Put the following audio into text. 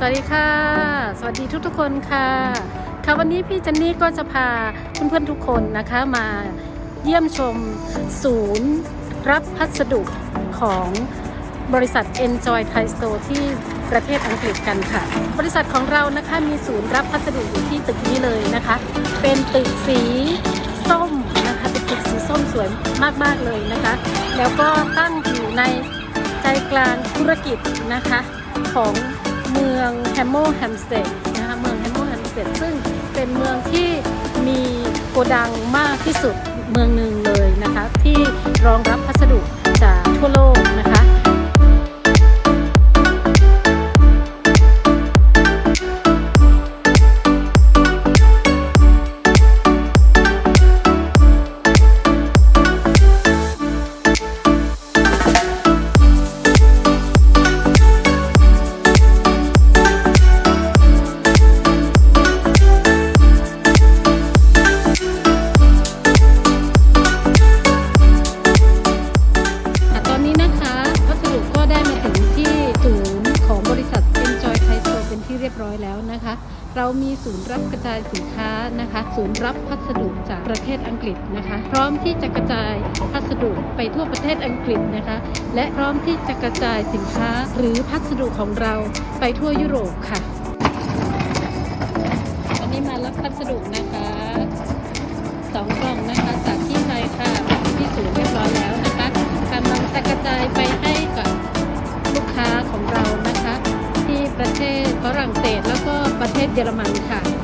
สวัสดีค่ะ สวัสดีทุกทุกๆคนค่ะ ค่ะวันนี้พี่เจนนี่ก็จะพาเพื่อนๆทุกคนนะคะมาเยี่ยมชมศูนย์รับพัสดุของบริษัท Enjoy Thai Store ที่ประเทศอังกฤษกันค่ะ บริษัทของเรานะคะมีศูนย์รับพัสดุอยู่ที่ตึกนี้เลยนะคะ เป็นตึกสีส้มนะคะเป็นตึกสีส้มสวยมากๆเลยนะคะ แล้วก็ตั้งอยู่ในใจกลางธุรกิจนะคะของ เมืองแฮมโมแฮมสเตดนะคะเมืองแฮมโมแฮมสเตดซึ่งเป็นเมืองที่มีโกดังมากที่สุดเมืองหนึ่งเลยนะคะ รียบร้อยแล้วนะคะ เรามีศูนย์รับกระจายสินค้านะคะ ศูนย์รับพัสดุจากประเทศอังกฤษนะคะ พร้อมที่จะกระจายพัสดุไปทั่วประเทศอังกฤษนะคะ และพร้อมที่จะกระจายสินค้าหรือพัสดุของเราไปทั่วยุโรปค่ะ อันนี้มารับพัสดุนะคะ ศเยอรมันค่ะ